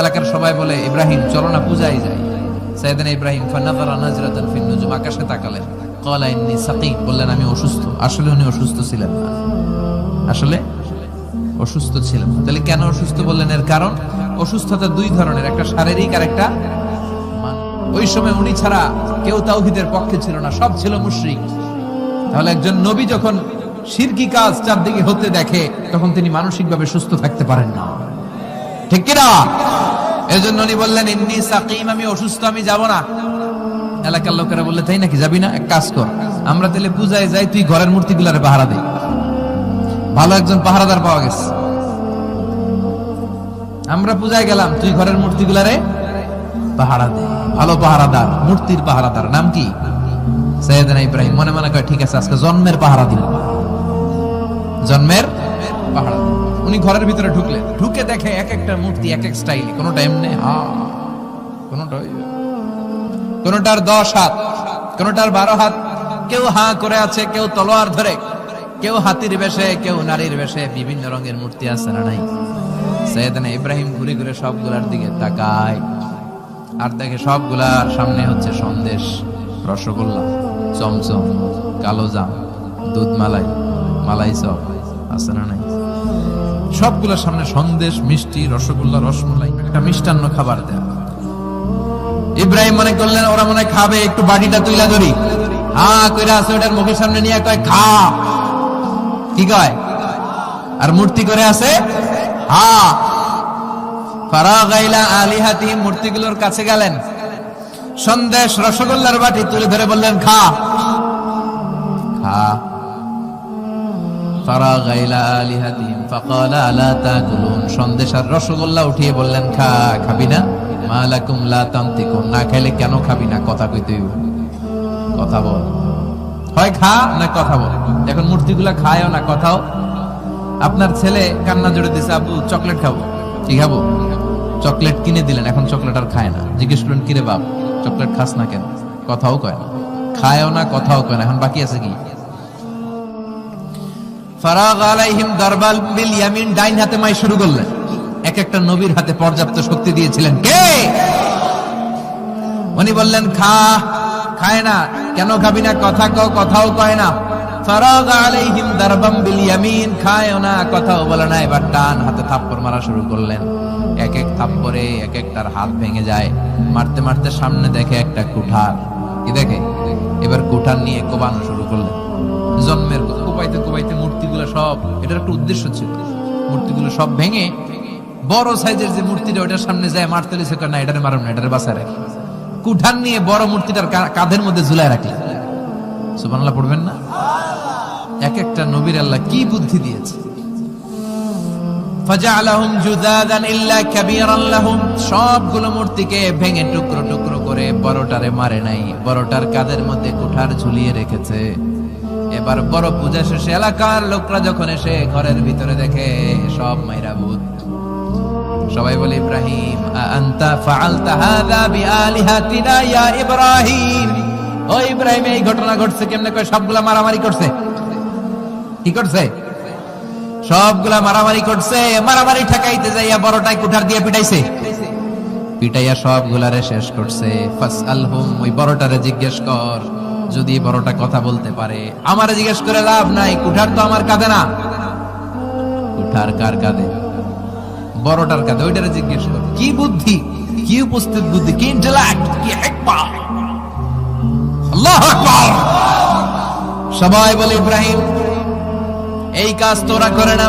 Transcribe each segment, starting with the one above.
এলাকার সবাই বলে, ইব্রাহিম, চলো না, পূজায় যাই। সাইদান ইব্রাহিম আকাশে তাকালেন বললেন, আমি অসুস্থ। আসলে উনি অসুস্থ ছিলেন না। আসলে অসুস্থ ছিলেন তাহলে কেন অসুস্থ বললেন? এর কারণ? অসুস্থতা দুই ধরনের, একটা শারীরিক আর একটা ওই সময় উনি ছাড়া কেউ তাওহীদের পক্ষে ছিল না, সব ছিল মুশরিক। তাহলে একজন নবী যখন শিরকি কাজ চারদিকে হতে দেখে, তখন তিনি মানসিকভাবে সুস্থ থাকতে পারেন না। ঠিক কিনা? উনি বললেন, ইন্নি সাকিম, আমি অসুস্থ, আমি না। এলাকার লোকেরা বললে, তাই নাকি? যাবি না? এক কাজ কর। আমরা তাহলে পূজায় যাই, তুই ঘরের মূর্তিগুলারে পাহারা দে। ভালো একজন পাহারাদার পাওয়া গেছে। আমরা পূজায় গেলাম, তুই ঘরের পাহারা দে। ভালো পাহারাদার, মূর্তির পাহারাদার। নাম কি? সৈয়দনা ইব্রাহিম। মনে মনে কয়, ঠিক আছে, আজকে জন্মের পাহারা দিল জন্মের দিল। উনি ঘরের ভিতরে ঢুকলেন। ঢুকে দেখে এক একটা মূর্তি, এক এক স্টাইল কোনোটা এমনি, হা, কোনোটা কোনোটার দশ হাত, কোনোটার বারো হাত। কেউ হা করে আছে, কেউ তলোয়ার ধরে। কেউ হাতির বেশে, কেউ নারীর বেশে। বিভিন্ন রঙের মূর্তি আছে না নাই? সৈয়দনা ইব্রাহিম ঘুরে ঘুরে সবগুলার দিকে তাকায়। আর দেখে সবগুলার সামনে হচ্ছে সন্দেশ, রসগোল্লা, চমচম, কালো জাম দুধ মালাই মালাই চপ, আছে না নাই? সবগুলোর সামনে সন্দেশ, মিষ্টি, রসগোল্লা, রসমলাই, একটা মিষ্টান্ন খাবার দেয়। ইব্রাহিম মনে করলেন, ওরা মনে খাবে, একটু বাটিটা তুইলা ধরি। হ্যাঁ কইরা আছে, ওটার মুখের সামনে নিয়ে কয়, খা। কি কয়? আর মূর্তি করে আছে হ্যাঁ ফারাগাইলা আলিহাতি মূর্তিগুলোর কাছে গেলেন। সন্দেশ, রসগোল্লার বাটি তুলে ধরে বললেন, খা। খা। ফারাগাইলা আলিহাতিহিম ফাকালা আলা তাকুলুন। সন্দেশ আর রসগোল্লা উঠিয়ে বললেন, খা, খাবি না? মালাকুম লা তান্তিকুন। না খাইলে কেন খাবি না? কথা কইতে কথা বল। হয়, খা না কথা বল? এখন মূর্তিগুলা খায়ও না, কথাও। আপনার ছেলে কান্না জোরে দিছে, আব্বু, চকলেট খাব। কি খাব? চকলেট কিনে দিলেন, এখন চকলেট আর খায় না। জিজ্ঞেস করলেন কিরে বাপ, চকলেট খাস না কেন? কথাও কয় না। খায়ও না, কথাও কয় না, এখন বাকি আছে কি? ফারাগ আলাইহিম দারবাল বিল ইয়ামিন ডাইন হাতে মাই শুরু করলেন এক একটা নবীর হাতে পর্যাপ্ত শক্তি দিয়েছিলেন। কে? উনি বললেন, খা, খায় না। কেন খাবি না? কথা কও, কথাও কয় না। ফারাগ আলাইহিম দারবাম বিল ইয়ামিন খায় না, কথাও বলে না। এবার ডান হাতে থাপ্পড় মারা শুরু করলেন। এক এক থাপ্পড়ে এক একটার হাত ভেঙে যায়। মারতে মারতে সামনে দেখে একটা কুঠার। কি দেখে? এবার কুঠার নিয়ে কোবানো শুরু করলেন। জন্মের কোপাইতে কোপাইতে মূর্তিগুলো সব, এটার একটা উদ্দেশ্য ছিল। মূর্তিগুলো সব ভেঙে বড় সাইজের যে মূর্তিটা ওটার সামনে যায় মারতে লিছে না, এটারে মারুন না, এটারে বাঁচা রাখি। কুঠার নিয়ে বড় মূর্তিটার কাঁধের মধ্যে ঝুলায় রাখলেন সুবহানাল্লাহ, পড়বেন না? এক একটা নবীর আল্লাহ কি বুদ্ধি দিয়েছে। ফাজআলাহুম জুদাদান ইল্লা কাবীরান লাহুম, সবগুলো মূর্তিকে ভেঙে টুকরো টুকরো করে বড়টারে মারে নাই, বড়টার কাদের মধ্যে কুঠার ঝুলিয়ে রেখেছে। এবার বড় পূজা শেষে এলাকার লোকরা যখন এসে ঘরের ভিতরে দেখে, সব মাইরা ভূত। সবাই বলে, ইব্রাহিম বিআলিহাতিনা ইয়া ইব্রাহিম? ও ইব্রাহিম, এই ঘটনা ঘটছে কেমনে? কয়, সবগুলা মারামারি করছে। কি করছে? সবগুলা মারামারি করছে, মারামারি ঠেকাইতে যাইয়া বড়টাই কুঠার দিয়ে পিটাইছে। পিটাইয়া সবগুলারে শেষ করছে। ফাসআলহুম, ওই বড়টারে জিজ্ঞেস কর যদি বড়টা কথা বলতে পারে। আমারে জিজ্ঞেস করে লাভ নাই, কুঠার তো আমার কাঁধে না। কুঠার কার কাঁধে? বড়টার কাঁধে, ওইটারে জিজ্ঞেস কর। কি বুদ্ধি? কি উপস্থিত বুদ্ধি? কি ইন্টেলেক্ট কি সবাই বলে, ইব্রাহিম, এই কাজ তো ওরা করে না।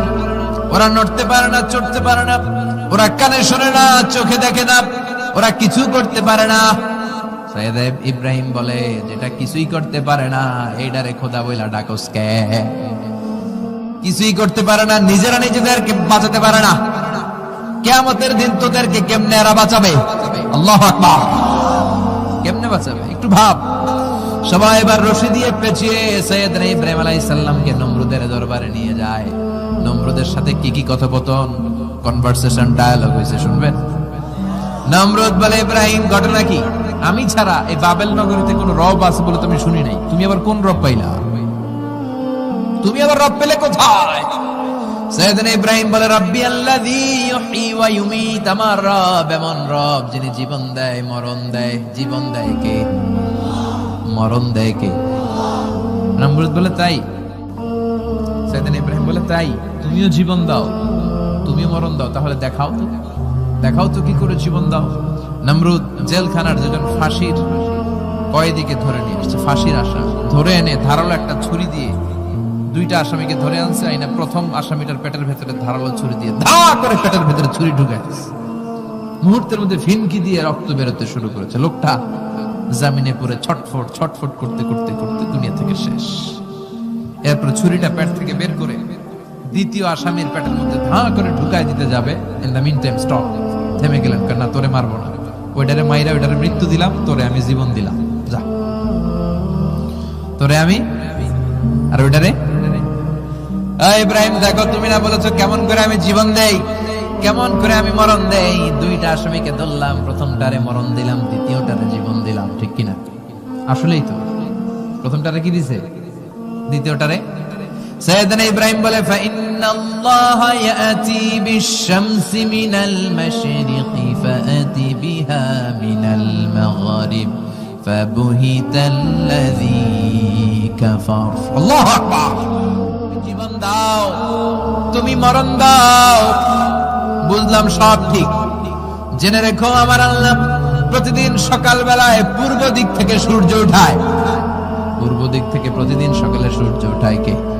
ওরা নড়তে পারে না, চড়তে পারে না। ওরা কানে শোনে না, চোখে দেখে না। ওরা কিছু করতে পারে না। সৈয়দ ইব্রাহিম বলে, যেটা কিছুই করতে পারে না এইটারে খোদা বইলা ডাকস কে? কিছুই করতে পারে না, নিজেরা নিজেদেরকে বাঁচাতে পারে না। কেয়ামতের দিন তোদেরকে কেমনে এরা বাঁচাবে? আল্লাহ আকবার। কেমনে বাঁচাবে? একটু ভাব। সবাই এবার রশি দিয়ে পেঁচিয়ে সৈয়দ ইব্রাহিম আলাইহিস সালামকে নমরুদের দরবারে নিয়ে যায়। নমরুদের সাথে কি কি কথোপকথন? কনভারসেশন ডায়ালগ হয়েছে শুনবেন? নমরুদ বলে, ইব্রাহিম, ঘটনা কি? আমি ছাড়া এই বাবেল নগরীতে কোন রব আছে বলে তুমি শুনি নাই। তুমি আবার কোন রব পাইলা? তুমি আবার রব পেলে কোথায়? ইব্রাহিম বলে জীবন দেয় কে? মরণ দেয় কে? বলে, তাই। ইব্রাহিম বলে, তাই। তুমিও জীবন দাও। তুমিও মরণ দাও। তাহলে দেখাও তো। দেখাও তো কি করে জীবন দাও? নমরুদ জেলখানার যেজন ফাঁসির কয়েদিকে ধরে নিয়ে আসছে, ফাঁসির আশা ধরে এনে ধারালো একটা ছুরি দিয়ে দুইটা আসামিকে ধরে আনছে আইনা প্রথম আসামিটার পেটের ভেতরে ধারালো ছুরি দিয়ে ধা করে পেটের ভেতরে ছুরি ঢুকে মুহূর্তের মধ্যে ফিনকি দিয়ে রক্ত বেরোতে শুরু করেছে। লোকটা জামিনে পড়ে ছটফট ছটফট করতে করতে করতে দুনিয়া থেকে শেষ। এরপর ছুরিটা পেট থেকে বের করে দ্বিতীয় আসামির পেটের মধ্যে ধা করে ঢুকায় দিতে যাবে। In the meantime stop থেমে গেলেন কেন? না, তোরে মারবো না। ওইটারে মাইরা ওইটারে মৃত্যু দিলাম, তোরে আমি জীবন দিলাম। যা। তোরে আমি? আর ওইটারে? ইব্রাহিম, দেখো, তুমি না বলেছ, কেমন করে আমি জীবন দেই? কেমন করে আমি মরণ দেই? দুইটা আসামিকে ধরলাম, প্রথমটারে মরণ দিলাম, দ্বিতীয়টারে জীবন দিলাম, ঠিক কিনা? আসলেই তো। প্রথমটারে কি দিছে? দ্বিতীয়টারে? সৈয়দনা ইব্রাহিম বলে, ফাইন্নাল্লাহ ইয়াতি বিশ-শামসি মিনাল মাশরিকি ফাতি বিহা মিনাল মাগরিব, ফাবুহিতাল্লাযী কাফার। আল্লাহু আকবার। জীবন দাও, তুমি মরণ দাও। বুঝলাম সব ঠিক। জেনে রেখো আমার আল্লাহ প্রতিদিন সকালবেলায় পূর্ব দিক থেকে সূর্য উঠায়। পূর্ব দিক থেকে প্রতিদিন সকালে সূর্য উঠায় কে?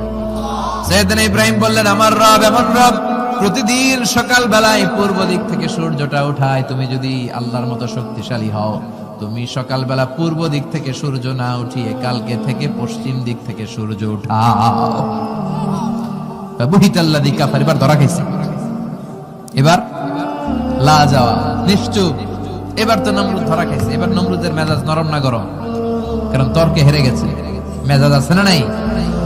সৈয়দনা ইব্রাহিম বললেন, আমার রব, এমন রব, প্রতিদিন সকাল বেলায় পূর্ব দিক থেকে সূর্যটা উঠায়। তুমি যদি আল্লাহর মতো শক্তিশালী হও, তুমি সকালবেলা পূর্ব দিক থেকে সূর্য না উঠিয়ে কালকে থেকে পশ্চিম দিক থেকে সূর্য উঠাও। এবার ধরা খাইছে। এবার লা যাওয়া, নিশ্চুপ। এবার তো নমরুদ ধরা খাইছে। এবার নমরুদের মেজাজ নরম না গরম? কারণ তর্কে হেরে গেছে। মেজাজ আছে না নাই?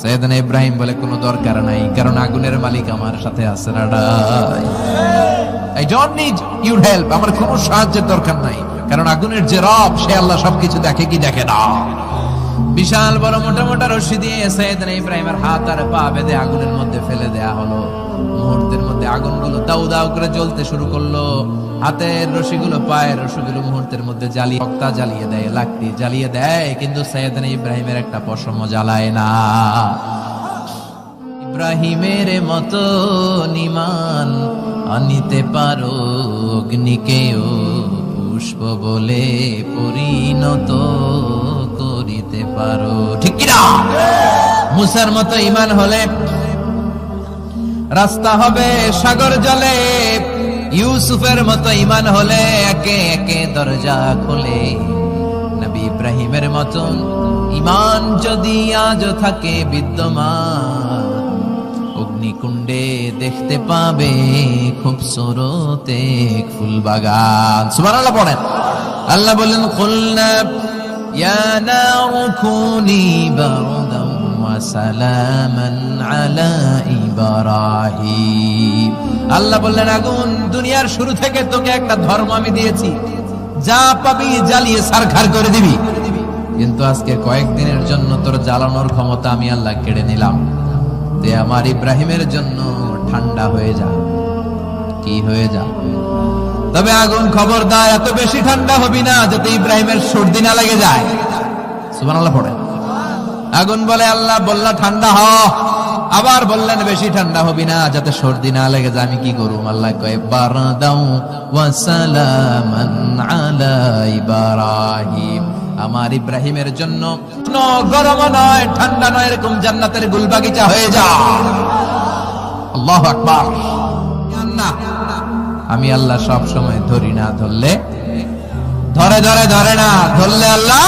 সৈয়দনা ইব্রাহিম বলে কোনো দরকার নাই, কারণ আগুনের মালিক আমার সাথে আছে আই ডোন্ট নিড হেল্প আমার কোনো সাহায্যের দরকার নাই, কারণ আগুনের যে রব, সে আল্লাহ সবকিছু দেখে কি দেখে না। বিশাল বড় মোটা মোটা রশি দিয়ে সৈয়দনা ইব্রাহিমের হাত আর পা বেঁধে আগুনের মধ্যে ফেলে দেয়া হলো। মুহূর্তের মধ্যে আগুনগুলো দাউ দাউ করে জ্বলতে শুরু করল। হাতের রশিগুলো, পায়ের রশিগুলো মুহূর্তের মধ্যে জ্বালিয়ে তক্তা জ্বালিয়ে দেয়, লাকড়ি জ্বালিয়ে দেয়, কিন্তু সৈয়দনা ইব্রাহিমের একটা পশম জ্বালায় না। ইব্রাহিমের মতো নিমান আনিতে পারো, অগ্নিকেও পুষ্প বলে পরিণত করিতে পারো। ঠিক মুসার মতো ইমান হলে রাস্তা হবে সাগর জলে। ইউসুফের মতো ইমান হলে একে একে দরজা খোলে। নবী ইব্রাহিমের মতন ইমান যদি আজও থাকে বিদ্যমান, অগ্নিকুণ্ডে দেখতে পাবে খুব সরতে ফুল বাগান সুবহানাল্লাহ পড়েন। আল্লাহ বললেন খুলনা ইয়া নারু আল্লাহ বললেন, আগুন দুনিয়ার শুরু থেকে তোকে একটা ধর্ম আমি দিয়েছি। যা পাবি জ্বালিয়ে সারখার করে দিবি। কিন্তু আজকে কয়েকদিনের জন্য তোর জ্বালানোর ক্ষমতা আমি আল্লাহ কেড়ে নিলাম। তে আমার ইব্রাহিমের জন্য ঠান্ডা হয়ে যা। কি হয়ে যা? তবে আগুন খবরদার, এত বেশি ঠান্ডা হবি না, যাতে ইব্রাহিমের সর্দি না লেগে যায়। সুবহানাল্লাহ পড়ে। আগুন বলে, আল্লাহ বললা, ঠান্ডা হ আবার বললেন, বেশি ঠান্ডা হবি না, যাতে সর্দি না লেগে যায়, আমি কি করুম? আল্লাহ কয়, বারাদাউ ওয়া আলা ইব্রাহিম। আমার ইব্রাহিমের জন্য গরম নয়, ঠান্ডা নয়, এরকম জান্নাতের গুলবাগিচা হয়ে যা। আল্লাহ আকবার। আমি আল্লাহ সব সময় ধরি না, ধরলে? ধরে ধরে ধরে না, ধরলে আল্লাহ?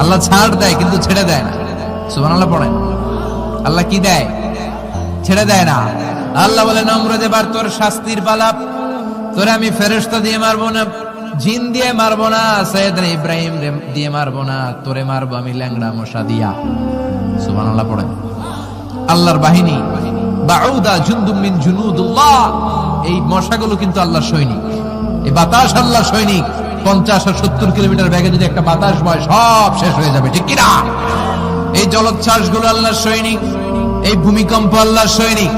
আল্লাহ ছাড় দেয়, কিন্তু ছেড়ে দেয় না। সুবহানাল্লাহ পড়েন। আল্লাহ কি দেয়? ছেড়ে দেয় না। আল্লাহ বলে নমরুদ এবার তোর শাস্তির পালাপ তোরে আমি ফেরেশতা দিয়ে মারবো না, জিন দিয়ে মারবো না সৈয়দ ইব্রাহিম দিয়ে মারবো না, তোরে মারবো আমি ল্যাংড়া মশা দিয়া। সুবহানাল্লাহ পড়ে আল্লাহর বাহিনী, বাউদা জুনদুম মিন জুনুদুল্লাহ। এই মশাগুলো কিন্তু আল্লাহর সৈনিক। এই বাতাস আল্লাহর সৈনিক। পঞ্চাশ আর সত্তর কিলোমিটার ব্যাগে যদি একটা বাতাস বয়, সব শেষ হয়ে যাবে, ঠিক কিনা? এই জলোচ্ছ্বাসগুলো সৈনিক, এই ভূমিকম্প সৈনিক।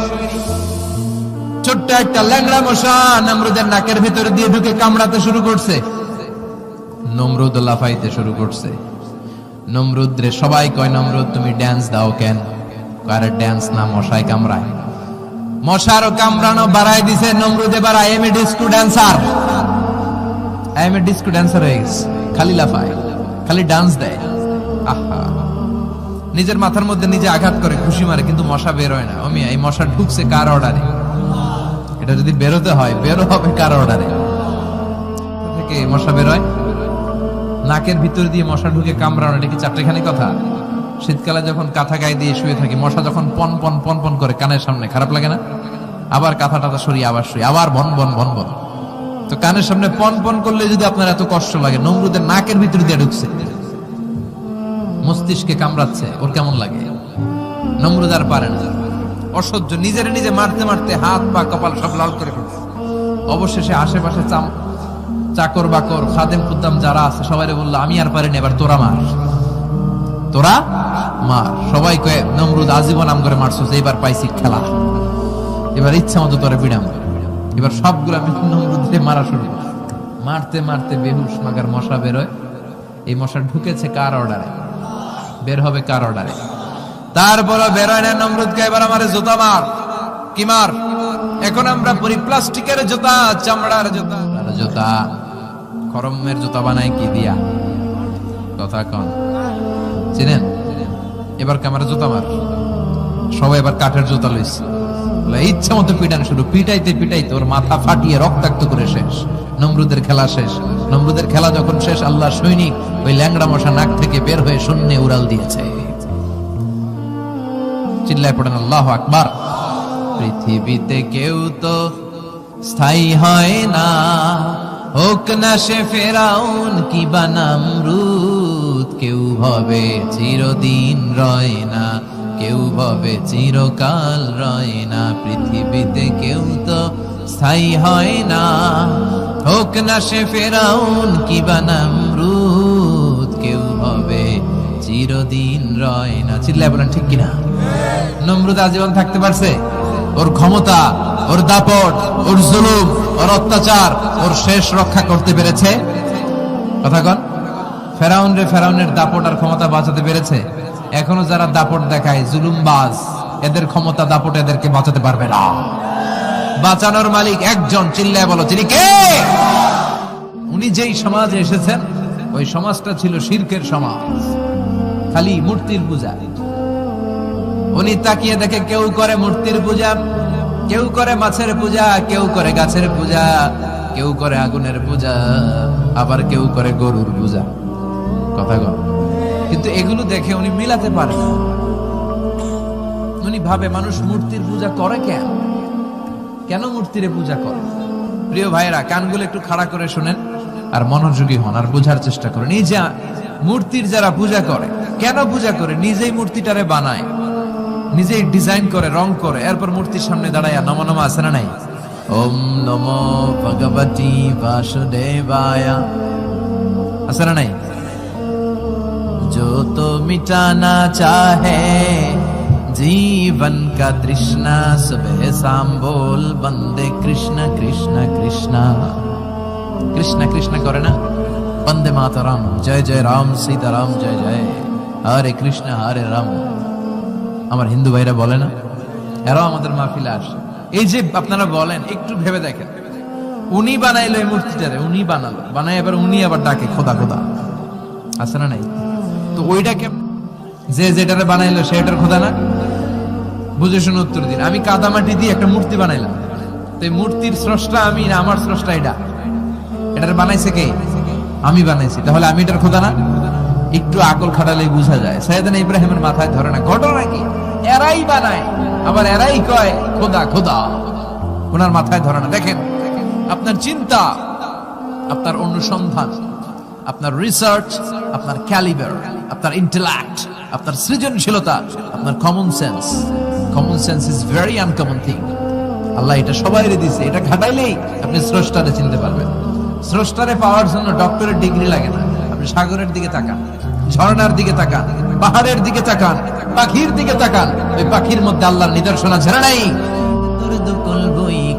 ছোট্ট একটা ল্যাংড়া মশা নমরুদের নাকের দিয়ে ঢুকে কামড়াতে শুরু করছে। নমরুদ লাফাইতে শুরু করছে। নমরুদ সবাই কয়, নমরুদ, তুমি ড্যান্স দাও কেন? কারে ড্যান্স না, মশাই কামড়ায়। মশারও কামড়ানো বাড়াই দিছে, নমরুদ I am a disco dancer I am a disco dancer হয়ে গেছে খালি লাফায়, খালি ডান্স দেয়। আহা। নিজের মাথার মধ্যে নিজে আঘাত করে, খুশি মারে, কিন্তু মশা বের হয় না। আমি এই মশা ঢুকছে কার অর্ডারে এটা যদি বেরোতে হয়, বেরো হবে কার অর্ডারে থেকে মশা বের হয়? নাকের ভিতর দিয়ে মশা ঢুকে কামড়ানো, এটা কি চারটেখানি কথা? শীতকালে যখন কাঁথা গায়ে দিয়ে শুয়ে থাকি, মশা যখন পন পন পন পন করে কানের সামনে, খারাপ লাগে না? আবার কাঁথা টাথা সরিয়ে আবার শুয়ে, আবার বন বন বন বন। তো কানের সামনে পন পন করলে যদি আপনার এত কষ্ট লাগে, নমরুদের নাকের ভিতর দিয়ে ঢুকছে। মস্তিষ্কে কামড়াচ্ছে, ওর কেমন লাগে? নমরুদ আর পারে না। অসহ্য, নিজের নিজে মারতে মারতে হাত, পা, কপাল সব লাল করে ফেলছে। অবশেষে আশেপাশে চাকর বাকর, খাদেম খুদ্দাম যারা আছে সবাই বলল, আমি আর পারিনি, এবার তোরা মার। তোরা মার। সবাই কয়ে, নমরুদ, আজীবন নাম করে মারছিস, এইবার পাইছি খেলা। এবার ইচ্ছা মতো তোরা বিড়াম এবার সবগুলো আমি নমরুদে মারা শুরু মারতে মারতে বেহুশ মাগার মশা বেরোয় এই মশা ঢুকেছে কার অর্ডারে? বের হবে কার অর্ডারে? তারপরে বেরোয় না নমরুদকে এবার আমার জুতা মার। কি মার? এখন আমরা পরি প্লাস্টিকের জুতা, চামড়ার জুতা। জুতা, খরমের জুতা বানাই কি দিয়া? কথা কন। চিনেন? এবার ক্যামেরা জুতা মার? সবাই এবার কাঠের জুতা লইছে। ইচ্ছা মতো পিটান শুরু পিটাইতে পিটাইতে ওর মাথা ফাটিয়ে রক্তাক্ত করে শেষ। নমরুদের খেলা শেষ। নমরুদের খেলা যখন শেষ, আল্লাহ সৈনিক ওই ল্যাংড়া মশা নাক থেকে বের হয়ে শূন্যে উড়াল দিয়েছে। চিল্লায় পড়েন, আল্লাহ আকবার। পৃথিবীতে কেউ তো স্থায়ী হয় না। হোক না সে ফেরাউন কি বানাম রুদ কেউ ভাবে চিরদিন রয় না। কেউ ভাবে চিরকাল রয় না, পৃথিবীতে কেউ তো স্থায়ী হয় না। হোক না সে ফেরাউন কি বানাম রুদ কেউ ভাবে চিরদিন রয় না। চিল্লায় বলেন, ঠিক কিনা? নমরুদ আজীবন থাকতে পারছে? ওর ক্ষমতা, ওর দাপট, ওর জুলুম, ওর অত্যাচার, ওর শেষ রক্ষা করতে পেরেছে? কথা কন। ফেরাউন রে ফেরাউনের দাপট আর ক্ষমতা বাঁচাতে পেরেছে? এখনও যারা দাপট দেখায়, জুলুমবাজ, এদের ক্ষমতা দাপট এদেরকে বাঁচাতে পারবে না। বাঁচানোর মালিক একজন, চিল্লায় বলো তিনি কে? উনি যেই সমাজে এসেছেন, ওই সমাজটা ছিল শিরকের সমাজ, খালি মূর্তির পূজা। উনি তাকিয়ে দেখে কেউ করে মূর্তির পূজা, কেউ করে মাছের পূজা, কেউ করে গাছের পূজা, কেউ করে আগুনের পূজা, আবার কেউ করে গরুর পূজা। কথা কন কিন্তু এগুলো দেখে উনি মিলাতে পারে না। উনি ভাবে, মানুষ মূর্তির পূজা করে কেন? কেন মূর্তিরে পূজা করে? প্রিয় ভাইরা কানগুলো একটু খাড়া করে শোনেন আর মনোযোগী হন আর বোঝার চেষ্টা করেন। এই যে মূর্তির যারা পূজা করে, কেন পূজা করে? নিজেই মূর্তিটারে বানায়, নিজেই ডিজাইন করে, রং করে, এরপর মূর্তির সামনে দাঁড়ায় নম নম আছে না নাই? ওম নম ভগবতী বাসুদেবায়া। আছে না নাই? जो तो मिटाना चाहे जीवन का तृष्णा सुबह शाम बोल बंदे कृष्ण कृष्ण कृष्ण कृष्ण कृष्ण करे ना बंदे मातरम जय जय राम सीताराम जय जय हरे কৃষ্ণ হরে রাম আমার হিন্দু ভাইরা বলে না এরাও আমাদের মাহফিলে আসে এই যে আপনারা বলেন একটু ভেবে দেখেন উনি বানাইলো এই মূর্তিটারে উনি বানালো বানাই এবার উনি আবার ডাকে খোদা খোদা আছে না নাই তো ওইটাকে যে যেটারে বানাইলো সেটার খোদা না? বুঝে শুনে উত্তর দিন। আমি কাদামাটি দিয়ে একটা মূর্তি বানাইলাম। তো এই মূর্তির স্রষ্টা আমি না, আমার স্রষ্টা এটা। এটার বানাইছে কে? আমি বানাইছি। তাহলে আমি এটার খোদা না? একটু আকল খাটালেই বোঝা যায়। সৈয়দান ইব্রাহিমের মাথায় ধরে না, ঘটনা কি? এরাই বানায়। আবার এরাই কয়, খোদা খোদা। ওনার মাথায় ধরে না। দেখেন, আপনার চিন্তা, আপনার অনুসন্ধান, আপনার রিসার্চ, আপনার ক্যালিবার। আপনার ইন্টেলেক্ট আপনার সৃজনশীলতা, আপনার common sense common sense is very uncommon thing আল্লাহ এটা সবাই দিছে। এটা ঘাটাইলেই আপনি স্রষ্টারে চিনতে পারবেন। স্রষ্টারে পাওয়ার জন্য ডক্টরের ডিগ্রি লাগে না। আপনি সাগরের দিকে তাকান, ঝর্ণার দিকে তাকান, পাহাড়ের দিকে তাকান, পাখির দিকে তাকান। ওই পাখির মধ্যে আল্লাহর নিদর্শন আছে না নাই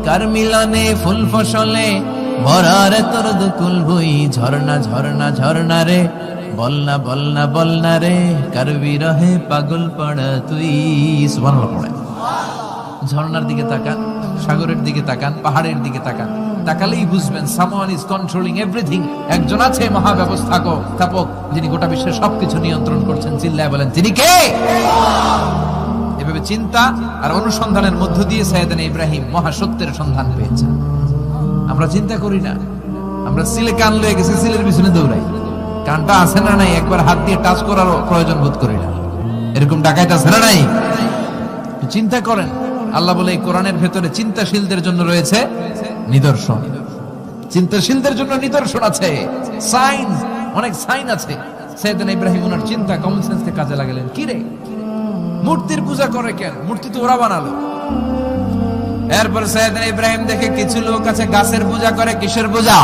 কার মিলনে? ফুল ফসলে। ভরারে তোর দুকুল বই ঝর্ণা ঝর্ণা ঝর্ণা রে। বলনা বলনা বলনা রে কার বিরহে পাগল পড়া তুই। সুবহানাল্লাহ পড়ে। ঝর্ণার দিকে তাকান, সাগরের দিকে তাকান, পাহাড়ের দিকে তাকান। তাকালেই বুঝবেন সামওয়ান ইজ কন্ট্রোলিং এভরিথিং একজন আছে মহাব্যবস্থাপক, স্থাপক, যিনি গোটা বিশ্বের সবকিছু নিয়ন্ত্রণ করছেন, চিল্লায় বলেন, তিনি কে? এভাবে চিন্তা আর অনুসন্ধানের মধ্য দিয়ে সাইয়েদান ইব্রাহিম মহাসত্যের সন্ধান পেয়েছেন। আমরা চিন্তা করি না। আমরা সিলে কান লয়ে গেছি, সিলের পিছনে দৌড়াই। কানটা আছে না নাই? একবার হাত দিয়ে টাচ করার প্রয়োজন বোধ করি না। এরকম ডাকাইতে আছে না নাই? চিন্তা করেন। আল্লাহ বলে, এই কোরআনের ভেতরে চিন্তাশীলদের জন্য রয়েছে নিদর্শন। চিন্তাশীলদের জন্য নিদর্শন আছে। সাইন, অনেক সাইন আছে। সৈয়দান ইব্রাহিম ওনার চিন্তা কমন সেন্সকে কাজে লাগালেন। কি রে? মূর্তির পূজা করে কেন? মূর্তি তো ওরা বানালো। এরপর সৈয়দান ইব্রাহিম দেখে কিছু লোক আছে, গাছের পূজা করে, কিসের পূজা?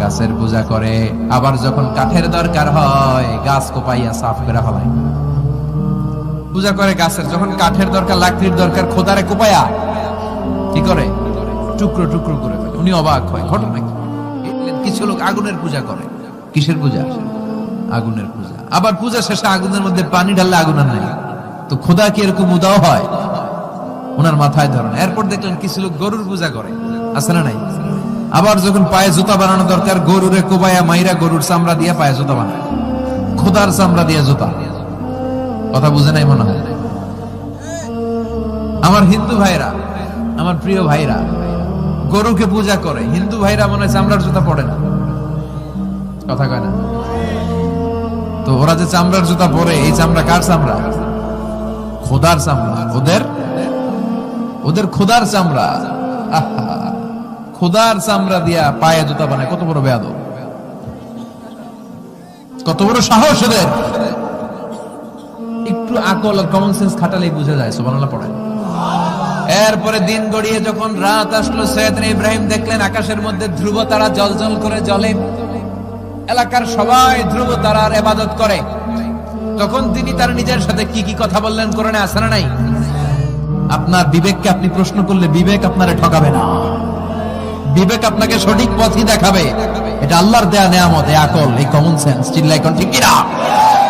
গাছের পূজা করে, আবার যখন কাঠের দরকার হয়, গাছ কোপাইয়া সাফ করে ফেলায় পূজা করে গাছের, যখন কাঠের দরকার, লাকড়ির দরকার, খোদারে কোপায়া কি করে? টুকরো টুকরো করে উনি অবাক হয়, ঘটনা কিছু লোক আগুনের পূজা করে। কিসের পূজা? আগুনের পূজা। আবার পূজা শেষে আগুনের মধ্যে পানি ঢাললে আগুন আর নাই। তো খোদা কি এরকম উদাও হয়? ওনার মাথায় ধরেন। এরপর দেখলেন কিছু লোক গরুর পূজা করে। না নাই? আবার যখন পায়ে জুতা বানানো দরকার গরুরে কোবায়া মাইরা গরুর চামড়া দিয়ে পায়ে জুতা বানায়। খোদার চামড়া দিয়ে জুতা। কথা বুঝে নাই মনে হয়? আমার হিন্দু ভাইরা আমার প্রিয় ভাইরা গরুকে পূজা করে হিন্দু ভাইরা মনে হয় চামড়ার জুতা পড়ে না। কথা কয় না? তো ওরা যে চামড়ার জুতা পরে এই চামড়া কার চামড়া? খোদার চামড়া। ওদের? ওদের খোদার চামড়া। আহা, খোদার চামড়া দিয়া পায়ে জুতা বানায়, কত বড় বেয়াদ কত বড় সাহস ওদের। একটু আকল কমন সেন্স খাটালেই বুঝা যায়, সুবহানাল্লাহ পড়ে এরপরে দিন গড়িয়ে যখন রাত আসলো সৈয়দ ইব্রাহিম দেখলেন আকাশের মধ্যে ধ্রুব তারা জলজল করে জলে। এলাকার সবাই ধ্রুব তারার এবাদত করে। তখন তিনি তার নিজের সাথে কি কি কথা বললেন, কোরআনে আসে না নাই? আপনার বিবেককে আপনি প্রশ্ন করলে বিবেক আপনারে ঠকাবে না। বিবেক আপনাকে সঠিক পথই দেখাবে এটা আল্লাহর দেয়া নেয়ামত এই আকল এই কমন সেন্স চিল্লাই কোন ঠিক কিনা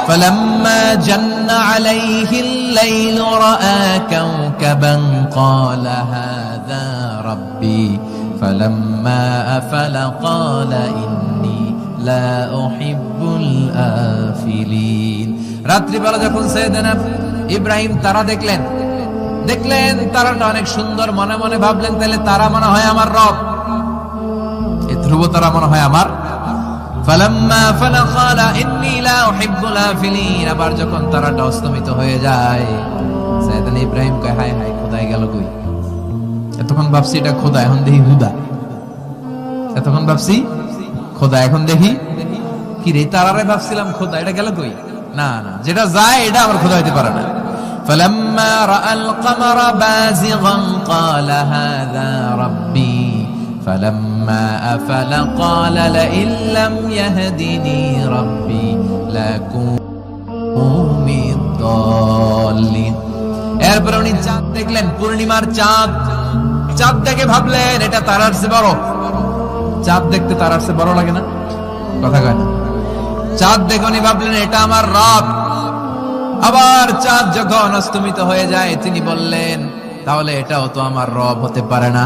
فلما جن عليه الليل رأى كوكبا قال هذا ربي فلما أفل قال إني لا أحب الآفلين রাত্রিবেলা যখন সৈয়দনা ইব্রাহিম তারা দেখলেন দেখলেন তারাটা অনেক সুন্দর মনে মনে ভাবলেন তাহলে তারা মনে হয় আমার রব এই ধ্রুব তারা মনে হয় আমার ফালাম্মা ফালা ক্বালা ইন্নী লা উহিব্বুল আফিলিন আবার যখন তারাটা অস্তমিত হয়ে যায় সাইয়েদান ইব্রাহিম কয় হায় হায় খোদাই গেল কই এতক্ষণ ভাবছি এটা খোদা এখন দেখি হুদা এতক্ষণ ভাবছি খোদা এখন দেখি কি রে তারারে ভাবছিলাম খোদা এটা গেল কই না না যেটা যায় এটা আমার খোদা হইতে পারে না فلما رأى القمر بازغا قال هذا ربي فلما أفل قال لئن لم يهدني ربي لأكون من الضالين এরপরে উনি চাঁদ দেখলেন পূর্ণিমার চাঁদ চাঁদ দেখে ভাবলেন এটা তারার চেয়ে বড় চাঁদ দেখতে তারার চেয়ে বড় লাগে না কথা কয় না চাঁদ দেখে উনি ভাবলেন এটা আমার রব আবার চাঁদ যখন অস্তমিত হয়ে যায় তিনি বললেন তাহলে এটাও তো আমার রব হতে পারে না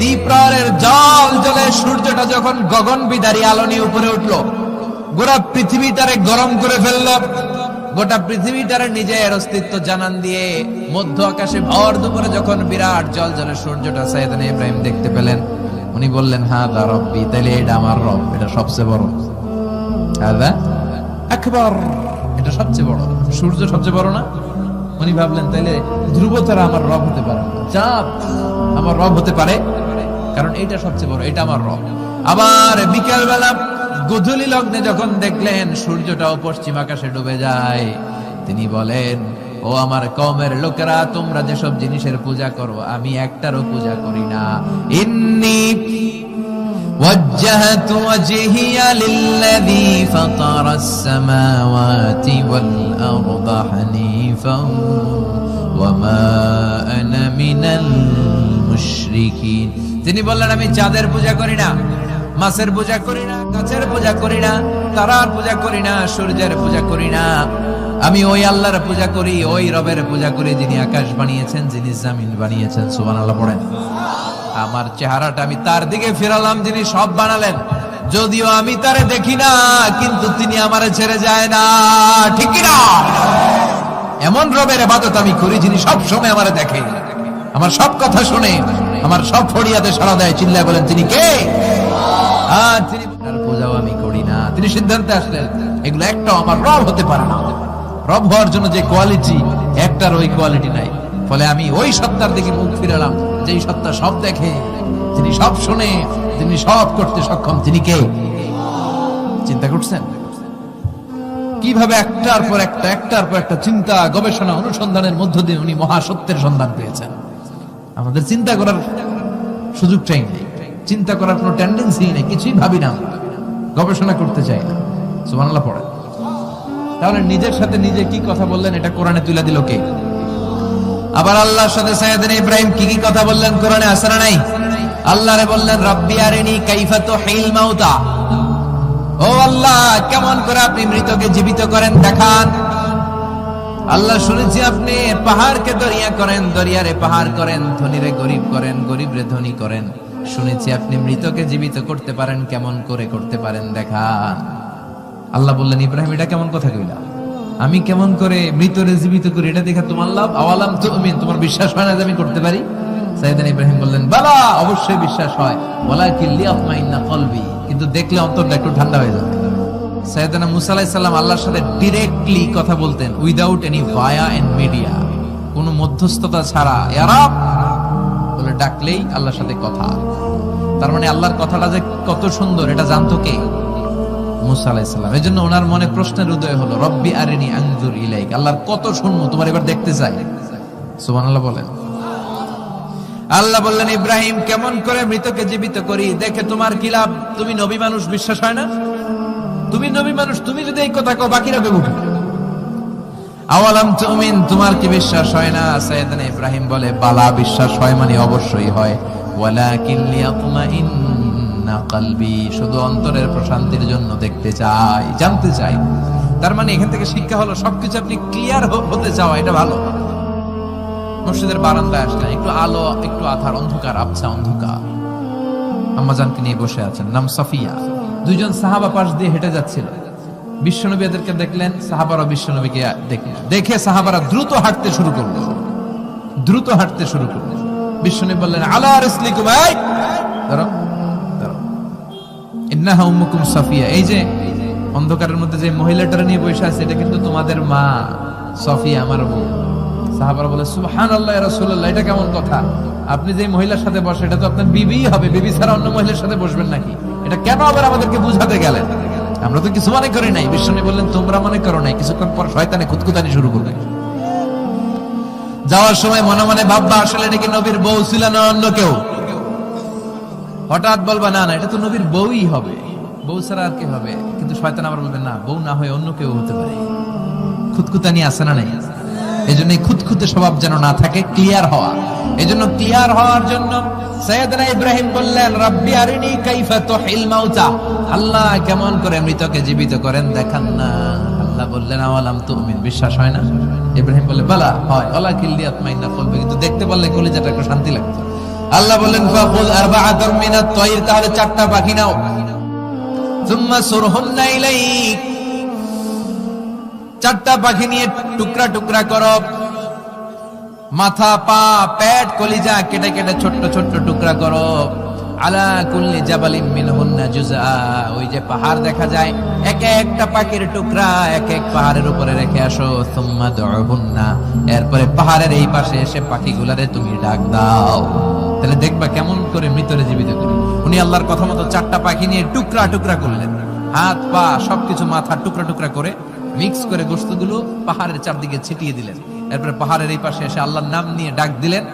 দ্বীপ্রারের জল জলে সূর্যটা যখন গগন বিদারী আলো নিয়ে উপরে উঠল, গোটা পৃথিবীটারে গরম করে ফেলল, গোটা পৃথিবীটারে নিজের অস্তিত্ব জানান দিয়ে মধ্য আকাশে ভর দুপুরে যখন বিরাট জল জলে সূর্যটা সাইদান ইব্রাহিম দেখতে পেলেন, উনি বললেন হ্যাঁ দা রব্বি, তাইলে এটা আমার রব, এটা সবচেয়ে বড়। হাদা? আকবর এটা সবচেয়ে বড়। সূর্য সবচেয়ে বড় না? উনি ভাবলেন, তাইলে ধ্রুব তারা আমার রব হতে পারে। চাঁদ আমার রব হতে পারে, কারণ এটা সবচেয়ে বড়, এটা আমার রব আবার বিকেল বেলা গধূলি লগ্নে যখন দেখলেন সূর্যটাও পশ্চিম আকাশে ডুবে যায়, তিনি বলেন, ও আমার কমের লোকেরা, তোমরা যেসব জিনিসের পূজা করো, আমি একটারও পূজা করি না ইন্নি وجهت وجهي للذي فطر السماوات والأرض حنيفا وما أنا من المشركين তিনি বললেন আমি চাঁদের পূজা করি না মাছের পূজা করি না গাছের পূজা করি না তারার পূজা করি না সূর্যের পূজা করি না আমি ওই আল্লাহর পূজা করি ওই রবের পূজা করি যিনি আকাশ বানিয়েছেন যিনি জামিন বানিয়েছেন সুবহানাল্লাহ পড়েন আমার চেহারাটা আমি তার দিকে ফেরালাম, যিনি সব বানালেন। যদিও আমি তারে দেখি না, কিন্তু তিনি আমারে ছেড়ে যায় না। ঠিক না এমন রবের আবাদত আমি করি, যিনি সব সময় আমারে দেখে। আমার সব কথা শুনে, আমার সব ফড়িয়াতে সাড়া দেয়, চিল্লায় বলেন, তিনি কে? আর তিনি পূজাও আমি করি না। তিনি সিদ্ধান্তে আসলেন, এগুলো একটাও আমার রব হতে পারে না। রব হওয়ার জন্য যে কোয়ালিটি একটার ওই কোয়ালিটি নাই। ফলে আমি ওই সত্তার দিকে মুখ ফিরালাম। যেই সত্তা সব দেখে, যিনি সব শুনে, যিনি সব করতে সক্ষম, তিনি কে? চিন্তা করছেন? কীভাবে একটার পর একটা, একটার পর একটা চিন্তা, গবেষণা, অনুসন্ধানের মধ্য দিয়ে উনি মহাসত্যের সন্ধান পেয়েছেন? আমাদের চিন্তা করার সুযোগটাই নেই। চিন্তা করার কোনো টেন্ডেন্সি নেই। কিছুই ভাবি না গবেষণা করতে চাই না। সুবহানাল্লাহ পড়ে তাহলে নিজের সাথে নিজে কি কথা বললেন, এটা কোরআনে তুলে দিল কে? আবার আল্লাহর সাথে সাইয়েদিন ইব্রাহিম কি কি কথা বললেন? কোরআনে আছে না নাই? আল্লাহরে বললেন, রব্বি আরিনি কাইফা তুহিল মাউতা। ও আল্লাহ, কেমন করে আপনি মৃতকে জীবিত করেন দেখান। আল্লাহ, শুনেছি আপনি পাহাড়কে দরিয়া করেন, দরিয়ারে পাহাড় করেন, ধনীরে গরিব করেন, গরিবরে ধনী করেন। শুনেছি আপনি মৃতকে জীবিত করতে পারেন, কেমন করে করতে পারেন, দেখান। আল্লাহ বললেন, ইব্রাহিম, এটা কেমন কথা কইলা? আমি কেমন করে মৃতরে জীবিত করি এটা দেখা তোমার লাভ? আওয়ালাম তো তোমার বিশ্বাস হয় না যে আমি করতে পারি? সাইদান ইব্রাহিম বললেন, বালা, অবশ্যই বিশ্বাস হয়। বলা কিল্লি আফমাইন্না কলবি। কিন্তু দেখলে অন্তরটা একটু ঠান্ডা হয়ে যাবে। সাইদানা আল্লাহর সাথে ডিরেক্টলি কথা বলতেন without any via and media কোনো মধ্যস্থতা ছাড়া বলে ডাকলেই আল্লাহর সাথে কথা। তার মানে আল্লাহর কথাটা যে কত সুন্দর, এটা জানতো কে? এই জন্য ওনার মনে প্রশ্নের উদয় হলো, রব্বি ইলাইক। আল্লাহর কত তোমার এবার দেখতে চাই। সুবহানাল্লাহ বলেন। আল্লাহ বললেন, ইব্রাহিম, কেমন করে মৃতকে জীবিত করি? দেখে তোমার কি লাভ? তুমি নবী মানুষ, বিশ্বাস হয় না? তুমি নবী মানুষ, তুমি যদি এই কথা কও, বাকিরা কে বুঝবে আওয়ালাম তুমিন, তোমার কি বিশ্বাস হয় না? সাইয়েদান ইব্রাহিম বলে, বালা, বিশ্বাস হয় মানে অবশ্যই হয়। ওয়ালাকিন কলবি, শুধু অন্তরের প্রশান্তির জন্য দেখতে চাই, জানতে চাই। তার মানে এখান থেকে শিক্ষা হলো সবকিছু আপনি ক্লিয়ার হতে এটা ভালো। মসজিদের বারান্দায় একটু আলো, একটু আধার, অন্ধকার, আবছা অন্ধকার। আম্মাজানকে নিয়ে বসে আছেন, নাম সাহাবা পাশ দিয়ে হেঁটে যাচ্ছিল। বিশ্বনবী এদেরকে দেখলেন, সাহাবারা বিশ্বনবীকে দেখলেন। দেখে সাহাবারা দ্রুত হাঁটতে শুরু করল। দ্রুত হাঁটতে শুরু করল। বিশ্বনবী বললেন, আলা ধরো ধরো এই যে অন্ধকারের মধ্যে যে নিয়ে বসে আছে, এটা কিন্তু তোমাদের মা সফিয়া, আমার বলে সুবহান আল্লাহ রাসূলুল্লাহ, এটা কেমন কথা? আপনি যে মহিলার সাথে বসে, এটা তো আপনার বিবি হবে। বিবি ছাড়া অন্য মহিলার সাথে বসবেন নাকি? এটা কেন আবার আমাদেরকে বুঝাতে গেলেন? আমরা তো কিছু মনে করি নাই। বিষ্ণু বললেন, তোমরা মনে করো নাই, কিছুক্ষণ পর শয়তানে খুদকুতানি শুরু করবে। যাওয়ার সময় মনে মনে ভাববা, আসলে নাকি নবীর বউ ছিল না অন্য কেউ? হঠাৎ বলবা, না না, এটা তো নবীর বউই হবে। বউ ছাড়া আর কি হবে? কিন্তু শয়তান আবার বলবে, না, বউ না হয়ে অন্য কেউ হতে পারে। খুদকুতানি আছে না নাই? এই জন্য খুদখুতে স্বভাব যেন না থাকে, ক্লিয়ার হওয়া। এই জন্য ক্লিয়ার হওয়ার জন্য ইব্রাহিম বললেন, রব্বি আরিনি কাইফা তুহিল মাউতা। আল্লাহ কেমন করে মৃতকে জীবিত করেন দেখান না। আল্লাহ বললেন, আওয়ালাম তুমিন? বিশ্বাস হয় না? ইব্রাহিম বলে বালা, হয়। অলা কিল্লিয়াত মাইনা কলবে। কিন্তু দেখতে পারলে কলিজাটা একটু শান্তি লাগতো। আল্লাহ বলেন তাহলে চারটা পাখি নাও। চারটা পাখি নিয়ে টুকরা টুকরা করো। মাথা, পা, পেট, কলিজা কেটে কেটে ছোট্ট ছোট্ট টুকরা করো। এরপরে পাহাড়ের এই পাশে এসে তুমি ডাক দাও। তাহলে দেখবা কেমন করে মৃতরে জীবিত করি। উনি আল্লাহর কথা মতো চারটা পাখি নিয়ে টুকরা টুকরা করলেন। হাত, পা, সবকিছু মাথা টুকরা টুকরা করে মিক্স করে গোস্তগুলো পাহাড়ের চারদিকে ছিটিয়ে দিলেন। এরপরে পাহাড়ের এই পাশে এসে আল্লাহর নাম নিয়ে ডাক দিলেন।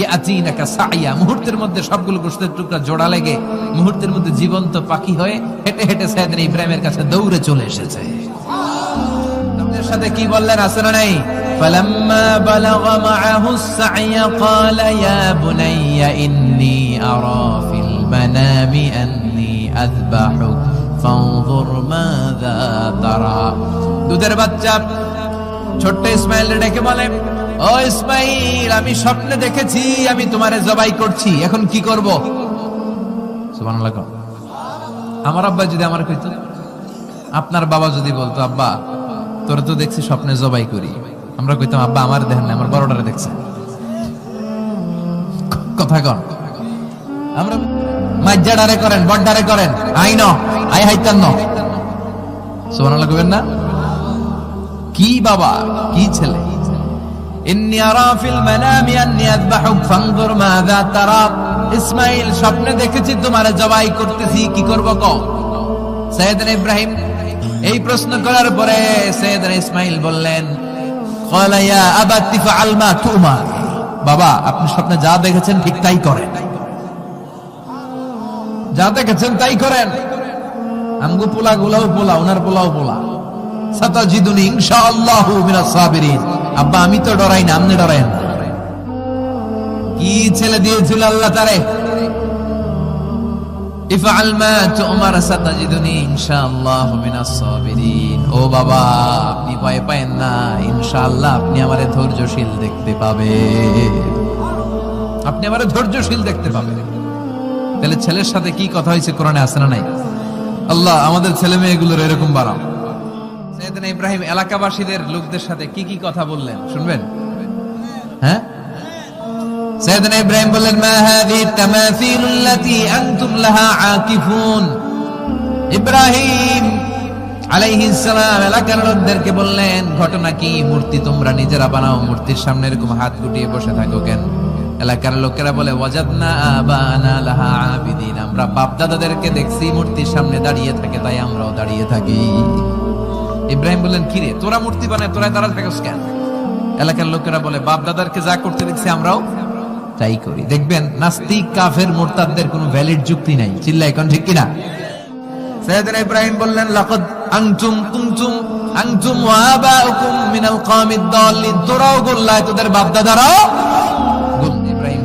ইয়াতিনাকা সাইয়া মুহূর্তের মধ্যে সবগুলো গোস্তের টুকরা জোড়া লেগে মুহূর্তের মধ্যে জীবন্ত পাখি হয়ে হেঁটে হেঁটে সাইয়েদনা ইব্রাহিমের কাছে দৌড়ে চলে এসেছে আপনাদের সাথে কি বললেন আছে না নাই فلما بلغ معه السعي قال يا بني إني أرى في المنام أني أذبحك فانظر ماذا ترى দুধের বাচ্চা ছোট্ট ইসমাইল ডেকে বলে ও ইসমাইল, আমি স্বপ্নে দেখেছি, আমি তোমারে জবাই করছি। এখন কি করব? আমার আব্বা যদি আমার কইতো, আপনার বাবা যদি বলতো, আব্বা, তোর তো দেখছি স্বপ্নে জবাই করি। আমরা কইতাম, আব্বা, আমার দেখেন না আমার বড়টারে দেখছে। কথা কন। আমরা মাজ্জাডারে করেন, বড্ডারে করেন। আই ন, আই হাইতান ন। কইবেন না? কি বাবা, কি ছেলে? ইন্নি আরা ফিল মানামি আন্নি আযবাহুক ফানজুর মাযা তারা ইসমাইল স্বপ্নে দেখেছি তোমারে জবাই করতেছি, কি করব কও? সৈয়দনা ইব্রাহিম এই প্রশ্ন করার পরে সৈয়দনা ইসমাইল বললেন, ক্বালা ইয়া আবাতি ফাআল মা তুমার বাবা, আপনি স্বপ্নে যা দেখেছেন ঠিক তাই করেন। যা দেখেছেন তাই করেন। আমগো পোলা গুলাও পোলা, ওনার পোলাও পোলা। সাতাজিদুনি ইনশাআল্লাহু মিনাস সাবিরিন। আব্বা, আমি তো ডরাই না, আপনি ডরায়েন না। কি ছেলে দিয়েছিল আল্লাহ তারে? ইফআল মা তুমার সাতাজিদুনি, ইনশাআল্লাহু মিনাস সাবিরিন। ও বাবা, আপনি ভয় পায়েন না, ইনশাআল্লাহ আপনি আমারে ধৈর্যশীল দেখতে পাবেন। আপনি আমারে ধৈর্যশীল দেখতে পাবেন। তাহলে ছেলের সাথে কি কথা হয়েছে কোরআনে আছে না নাই? আল্লাহ, আমাদের ছেলে মেয়েগুলোর এরকম বাড়াও ইব্রাহিম, এলাকাবাসীদের লোকদের সাথে কি কি কথা বললেন? শুনবেন? হ্যাঁ? ইব্রাহিম বললেন, মা আল্লাতী আনতুম লাহা আকিফুন। ইব্রাহিম আলাইহিস সালাম এলাকার লোকদেরকে বললেন, ঘটনা কি? মূর্তি তোমরা নিজেরা বানাও, মূর্তির সামনে এরকম হাত গুটিয়ে বসে থাকো কেন? এলাকার লোকেরা বলে, ওয়াজাদনা আবানা লাহা আবিদিন, আমরা বাপ দাদাদেরকে দেখছি মূর্তির সামনে দাঁড়িয়ে থাকে, তাই আমরাও দাঁড়িয়ে থাকি। ইব্রাহিম বললেন, কিরে, তোরা মূর্তি বানায় তোরা দাঁড়া থাকিস কেন? এলাকার লোকেরা বলে বাপ দাদারকে যা করতে দেখছি আমরাও তাই করি। দেখবেন, নাস্তিক, কাফের, মোরতাদদের কোনো ভ্যালিড যুক্তি নাই। চিল্লা এখন ঠিক কিনা? সৈয়দনা ইব্রাহিম বললেন মিনাল কওমিদ তোরাও তোদের বাপ দাদারাও গোল ইব্রাহিম